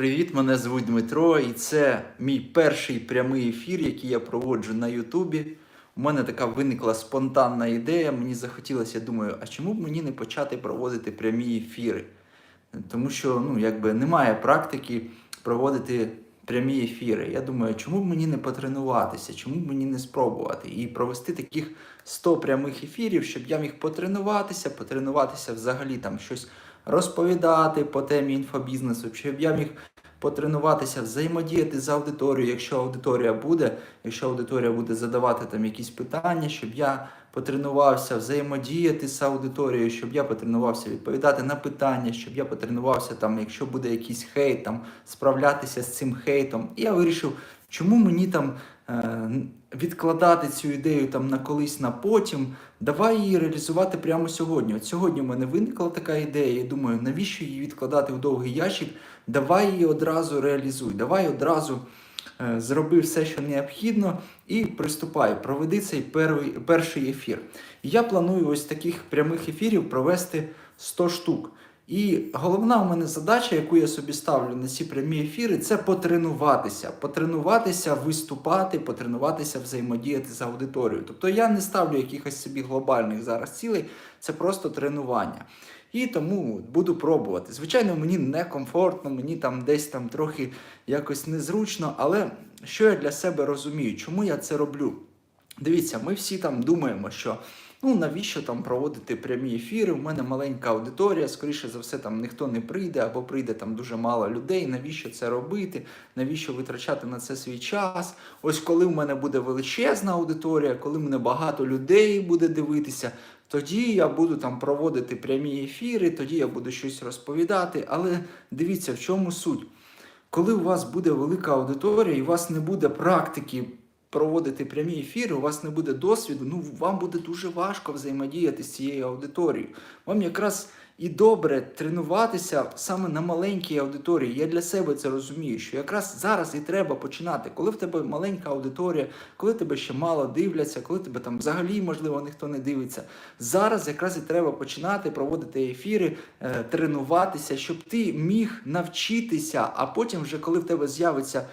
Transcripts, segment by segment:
Привіт, мене звуть Дмитро, і це мій перший прямий ефір, який я проводжу на Ютубі. У мене така виникла спонтанна ідея. Мені захотілося, я думаю, а чому б мені не почати проводити прямі ефіри? Тому що ну, якби немає практики проводити прямі ефіри. Я думаю, чому б мені не потренуватися, чому б мені не спробувати і провести таких 100 прямих ефірів, щоб я міг потренуватися, потренуватися взагалі там щось розповідати по темі інфобізнесу, щоб я міг потренуватися, взаємодіяти з аудиторією, якщо аудиторія буде, якщо аудиторія буде задавати там якісь питання, щоб я потренувався взаємодіяти з аудиторією, щоб я потренувався відповідати на питання, щоб я потренувався там, якщо буде якийсь хейт, там справлятися з цим хейтом. І я вирішив, чому мені там відкладати цю ідею там на колись на потім. Давай її реалізувати прямо сьогодні. От сьогодні в мене виникла така ідея. Я думаю, навіщо її відкладати в довгий ящик? Давай її одразу реалізуй. Давай одразу е, зроби все, що необхідно, і приступай. Проведи цей перший, перший ефір. Я планую ось таких прямих ефірів провести 100 штук. І головна у мене задача, яку я собі ставлю на ці прямі ефіри, це потренуватися. Потренуватися, виступати, потренуватися, взаємодіяти з аудиторією. Тобто я не ставлю якихось собі глобальних зараз цілей, це просто тренування. І тому буду пробувати. Звичайно, мені некомфортно, мені там десь там трохи якось незручно, але що я для себе розумію, чому я це роблю? Дивіться, ми всі там думаємо, що ну навіщо там проводити прямі ефіри? У мене маленька аудиторія, скоріше за все, там ніхто не прийде або прийде там дуже мало людей. Навіщо це робити? Навіщо витрачати на це свій час? Ось коли в мене буде величезна аудиторія, коли мене багато людей буде дивитися. Тоді я буду там проводити прямі ефіри, тоді я буду щось розповідати. Але дивіться, в чому суть. Коли у вас буде велика аудиторія і у вас не буде практики проводити прямі ефіри, у вас не буде досвіду, ну вам буде дуже важко взаємодіяти з цією аудиторією. Вам якраз і добре тренуватися саме на маленькій аудиторії. Я для себе це розумію, що якраз зараз і треба починати. Коли в тебе маленька аудиторія, коли тебе ще мало дивляться, коли тебе там взагалі, можливо, ніхто не дивиться. Зараз якраз і треба починати проводити ефіри, е, тренуватися, щоб ти міг навчитися, а потім, вже коли в тебе з'явиться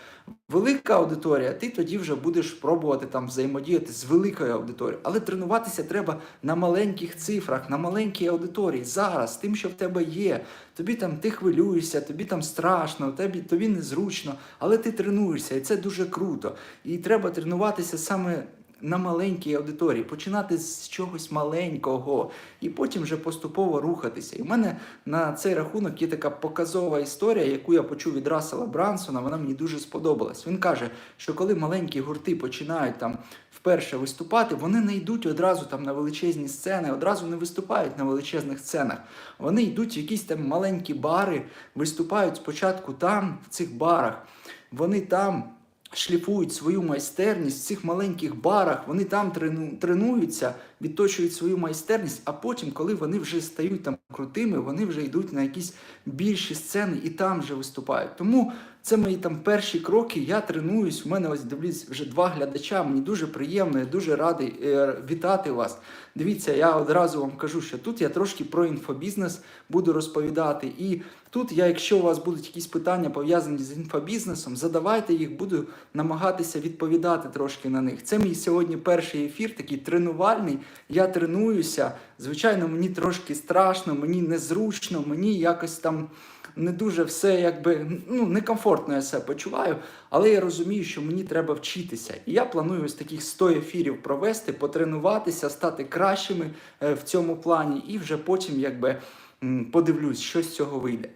велика аудиторія, ти тоді вже будеш пробувати там взаємодіяти з великою аудиторією. Але тренуватися треба на маленьких цифрах, на маленькій аудиторії. Зараз, тим, що в тебе є. Тобі там ти хвилюєшся, тобі там страшно, тобі, тобі незручно, але ти тренуєшся, і це дуже круто. І треба тренуватися саме. На маленькій аудиторії, починати з чогось маленького і потім вже поступово рухатися. І в мене на цей рахунок є така показова історія, яку я почув від Рассела Брансона. Вона мені дуже сподобалась. Він каже, що коли маленькі гурти починають там вперше виступати, вони не йдуть одразу там на величезні сцени, одразу не виступають на величезних сценах. Вони йдуть в якісь там маленькі бари, виступають спочатку там, в цих барах. Вони там шліфують свою майстерність в цих маленьких барах, вони там трену, тренуються, відточують свою майстерність, а потім, коли вони вже стають там крутими, вони вже йдуть на якісь більші сцени і там вже виступають. Тому це мої там перші кроки. Я тренуюсь. У мене ось дивлюсь вже два глядача. Мені дуже приємно, я дуже радий е, вітати вас. Дивіться, я одразу вам кажу, що тут я трошки про інфобізнес буду розповідати. І тут я, якщо у вас будуть якісь питання пов'язані з інфобізнесом, задавайте їх, буду намагатися відповідати трошки на них. Це мій сьогодні перший ефір, такий тренувальний. Я тренуюся. Звичайно, мені трошки страшно, мені незручно, мені якось там не дуже все якби ну некомфортно я себе почуваю, але я розумію, що мені треба вчитися. І я планую ось таких 100 ефірів провести, потренуватися, стати кращими е, в цьому плані, і вже потім якби подивлюсь, що з цього вийде.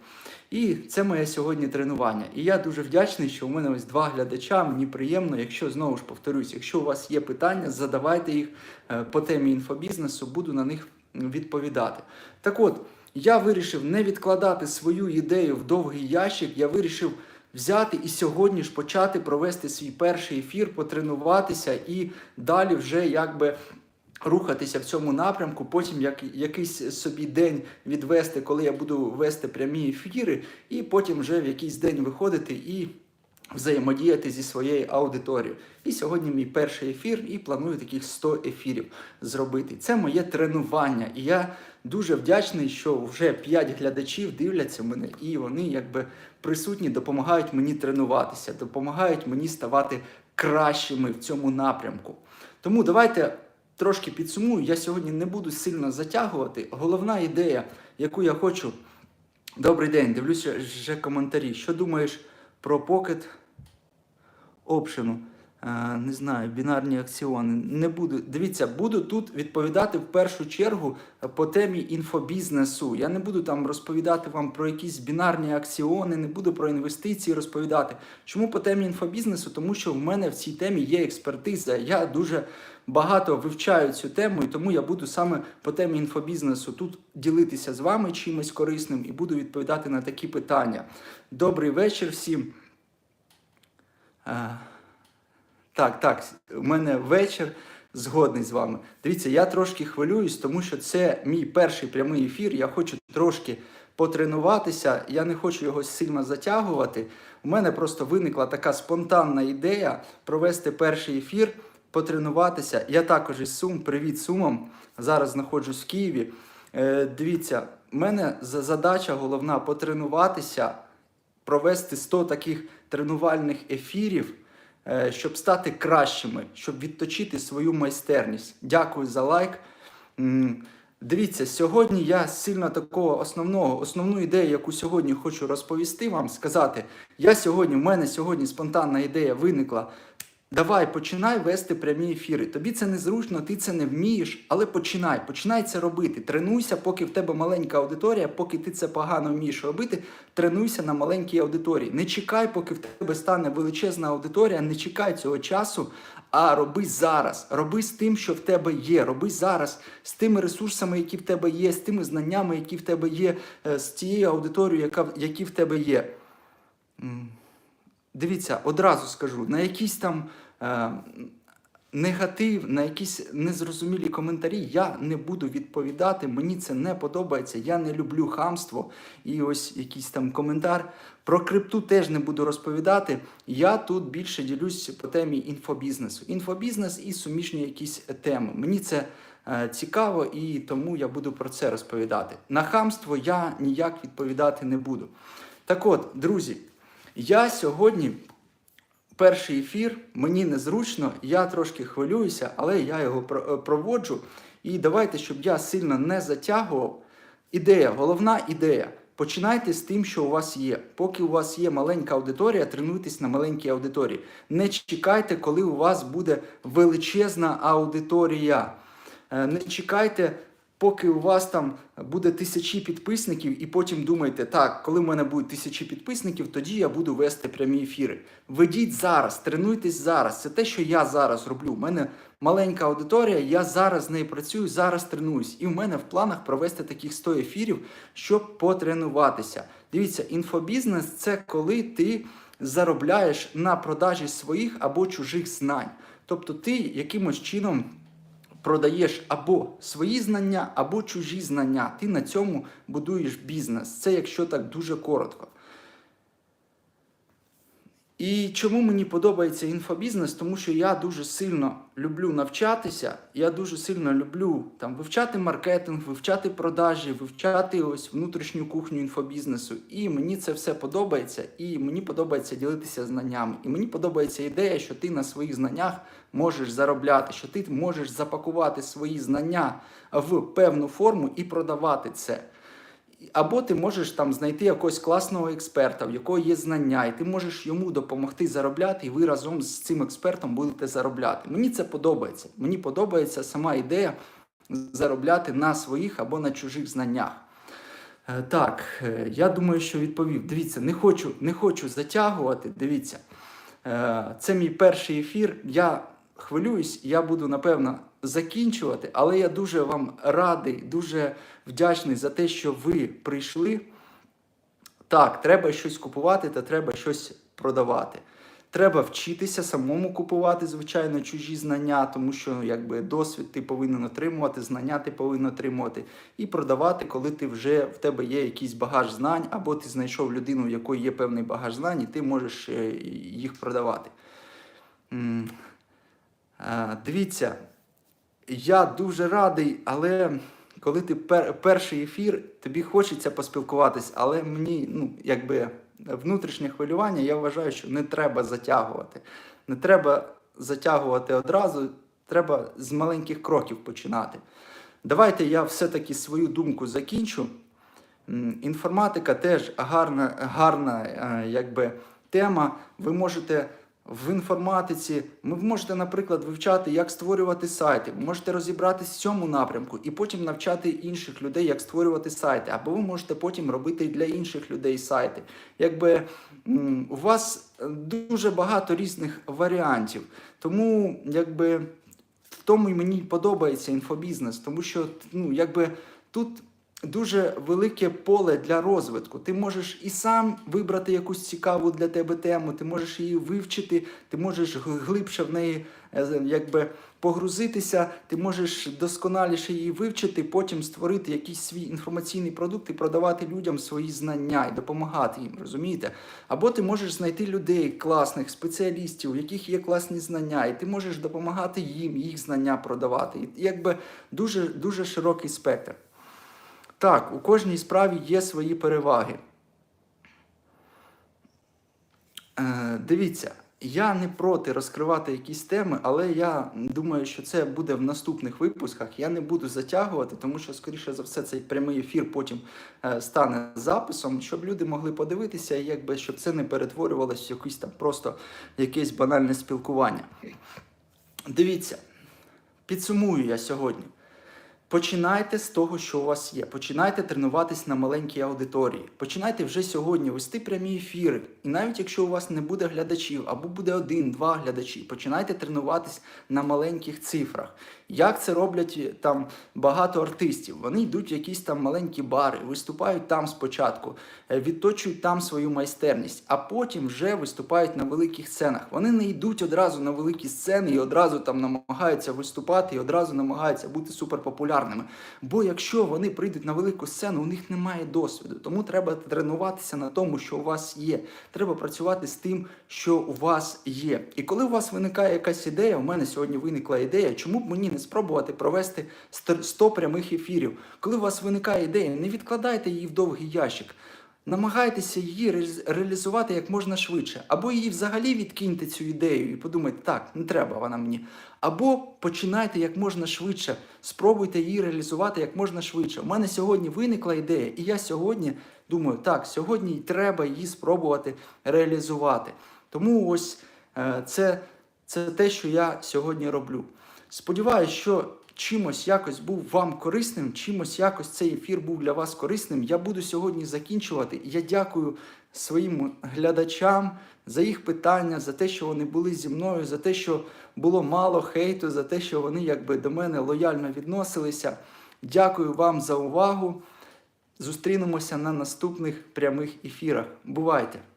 І це моє сьогодні тренування. І я дуже вдячний, що у мене ось два глядача. Мені приємно, якщо знову ж повторюсь, якщо у вас є питання, задавайте їх е, по темі інфобізнесу, буду на них відповідати. Так от. Я вирішив не відкладати свою ідею в довгий ящик. Я вирішив взяти і сьогодні ж почати провести свій перший ефір, потренуватися і далі вже якби. Рухатися в цьому напрямку, потім як якийсь собі день відвести, коли я буду вести прямі ефіри, і потім вже в якийсь день виходити і взаємодіяти зі своєю аудиторією. І сьогодні мій перший ефір, і планую таких 100 ефірів зробити. Це моє тренування. І я дуже вдячний, що вже 5 глядачів дивляться мене, і вони якби присутні, допомагають мені тренуватися, допомагають мені ставати кращими в цьому напрямку. Тому давайте трошки підсумую. Я сьогодні не буду сильно затягувати. Головна ідея, яку я хочу. Добрий день, дивлюся вже коментарі. Що думаєш про Pocket Option? Е, Не знаю, бінарні акціони. Не буду. Дивіться, буду тут відповідати в першу чергу по темі інфобізнесу. Я не буду там розповідати вам про якісь бінарні акціони, не буду про інвестиції розповідати. Чому по темі інфобізнесу? Тому що в мене в цій темі є експертиза. Я дуже багато вивчаю цю тему, і тому я буду саме по темі інфобізнесу тут ділитися з вами чимось корисним і буду відповідати на такі питання. Добрий вечір всім. Так, так, у мене вечір згодний з вами. Дивіться, я трошки хвилююсь, тому що це мій перший прямий ефір. Я хочу трошки потренуватися. Я не хочу його сильно затягувати. У мене просто виникла така спонтанна ідея провести перший ефір, потренуватися. Я також із Сум. Привіт, Сумам. Зараз знаходжусь в Києві. Е, дивіться, в мене за- задача головна потренуватися, провести 100 таких тренувальних ефірів, щоб стати кращими, щоб відточити свою майстерність. Дякую за лайк. Дивіться, сьогодні я сильно такого основного, основну ідею, яку сьогодні хочу розповісти вам, сказати. Я сьогодні, в мене сьогодні спонтанна ідея виникла. Давай, починай вести прямі ефіри. Тобі це незручно, ти це не вмієш, але починай, починай це робити. Тренуйся, поки в тебе маленька аудиторія, поки ти це погано вмієш робити, тренуйся на маленькій аудиторії. Не чекай, поки в тебе стане величезна аудиторія, не чекай цього часу, а роби зараз. Роби з тим, що в тебе є. Роби зараз з тими ресурсами, які в тебе є, з тими знаннями, які в тебе є, е, з тією аудиторією, яка, які в тебе є. Дивіться, одразу скажу, на якийсь там е, негатив, на якісь незрозумілі коментарі я не буду відповідати. Мені це не подобається. Я не люблю хамство. І ось якийсь там коментар. Про крипту теж не буду розповідати. Я тут більше ділюсь по темі інфобізнесу. Інфобізнес і суміжні якісь теми. Мені це е, цікаво, і тому я буду про це розповідати. На хамство я ніяк відповідати не буду. Так от, друзі. Я сьогодні перший ефір, мені незручно, я трошки хвилююся, але я його е, проводжу. І давайте, щоб я сильно не затягував. Ідея, головна ідея. Починайте з тим, що у вас є. Поки у вас є маленька аудиторія, тренуйтесь на маленькій аудиторії. Не чекайте, коли у вас буде величезна аудиторія. Е, Не чекайте, поки у вас там буде тисячі підписників, і потім думайте, так, коли в мене будуть тисячі підписників, тоді я буду вести прямі ефіри. Ведіть зараз, тренуйтесь зараз. Це те, що я зараз роблю. У мене маленька аудиторія, я зараз з нею працюю, зараз тренуюсь. І в мене в планах провести таких 100 ефірів, щоб потренуватися. Дивіться, інфобізнес це коли ти заробляєш на продажі своїх або чужих знань. Тобто ти якимось чином продаєш або свої знання, або чужі знання. Ти на цьому будуєш бізнес. Це якщо так дуже коротко. І чому мені подобається інфобізнес? Тому що я дуже сильно люблю навчатися. Я дуже сильно люблю там вивчати маркетинг, вивчати продажі, вивчати ось внутрішню кухню інфобізнесу. І мені це все подобається. І мені подобається ділитися знаннями. І мені подобається ідея, що ти на своїх знаннях можеш заробляти, що ти можеш запакувати свої знання в певну форму і продавати це. Або ти можеш там знайти якогось класного експерта, в якого є знання, і ти можеш йому допомогти заробляти, і ви разом з цим експертом будете заробляти. Мені це подобається. Мені подобається сама ідея заробляти на своїх або на чужих знаннях. Е, Так, е, я думаю, що відповів. Дивіться, не хочу, не хочу затягувати. Дивіться, Е, це мій перший ефір. Я хвилююсь, я буду напевно закінчувати, але я дуже вам радий, дуже вдячний за те, що ви прийшли. Так, треба щось купувати та треба щось продавати. Треба вчитися самому купувати, звичайно, чужі знання, тому що ну, якби досвід ти повинен отримувати, знання ти повинен отримувати і продавати, коли ти вже в тебе є якийсь багаж знань, або ти знайшов людину, в якої є певний багаж знань, і ти можеш е, їх продавати. Е, Дивіться, я дуже радий, але коли ти пер, перший ефір, тобі хочеться поспілкуватись, але мені, ну, якби внутрішнє хвилювання, я вважаю, що не треба затягувати. Не треба затягувати одразу, треба з маленьких кроків починати. Давайте я все-таки свою думку закінчу. Інформатика теж гарна, гарна е, якби, тема. Ви можете в інформатиці, ви можете, наприклад, вивчати, як створювати сайти. Ви можете розібратись в цьому напрямку і потім навчати інших людей, як створювати сайти. Або ви можете потім робити для інших людей сайти. Якби у вас дуже багато різних варіантів. Тому, якби в тому і мені подобається інфобізнес, тому що ну, якби тут дуже велике поле для розвитку. Ти можеш і сам вибрати якусь цікаву для тебе тему, ти можеш її вивчити, ти можеш глибше в неї е, якби погрузитися, ти можеш досконаліше її вивчити, потім створити якийсь свій інформаційний продукт і продавати людям свої знання і допомагати їм, розумієте? Або ти можеш знайти людей, класних спеціалістів, у яких є класні знання, і ти можеш допомагати їм їх знання продавати. І якби дуже, дуже широкий спектр. Так, у кожній справі є свої переваги. Е, дивіться, я не проти розкривати якісь теми, але я думаю, що це буде в наступних випусках. Я не буду затягувати, тому що, скоріше за все, цей прямий ефір потім е, стане записом, щоб люди могли подивитися, якби щоб це не перетворювалося в якесь там просто якесь банальне спілкування. Дивіться, підсумую я сьогодні. Починайте з того, що у вас є. Починайте тренуватись на маленькій аудиторії. Починайте вже сьогодні вести прямі ефіри. І навіть якщо у вас не буде глядачів, або буде один-два глядачі, починайте тренуватись на маленьких цифрах. Як це роблять е, там багато артистів? Вони йдуть в якісь там маленькі бари, виступають там спочатку, е, відточують там свою майстерність, а потім вже виступають на великих сценах. Вони не йдуть одразу на великі сцени і одразу там намагаються виступати і одразу намагаються бути суперпопулярними. Бо якщо вони прийдуть на велику сцену, у них немає досвіду. Тому треба тренуватися на тому, що у вас є. Треба працювати з тим, що у вас є. І коли у вас виникає якась ідея, у мене сьогодні виникла ідея, чому б мені не спробувати провести 100 прямих ефірів. Коли у вас виникає ідея, не відкладайте її в довгий ящик. Намагайтеся її реалізувати як можна швидше. Або її взагалі відкиньте цю ідею і подумайте, так, не треба вона мені. Або починайте як можна швидше, спробуйте її реалізувати як можна швидше. У мене сьогодні виникла ідея, і я сьогодні думаю, так, сьогодні треба її спробувати реалізувати. Тому ось е, це, це те, що я сьогодні роблю. Сподіваюсь, що чимось якось був вам корисним, чимось якось цей ефір був для вас корисним. Я буду сьогодні закінчувати. Я дякую своїм глядачам за їх питання, за те, що вони були зі мною, за те, що було мало хейту, за те, що вони якби до мене лояльно відносилися. Дякую вам за увагу. Зустрінемося на наступних прямих ефірах. Бувайте!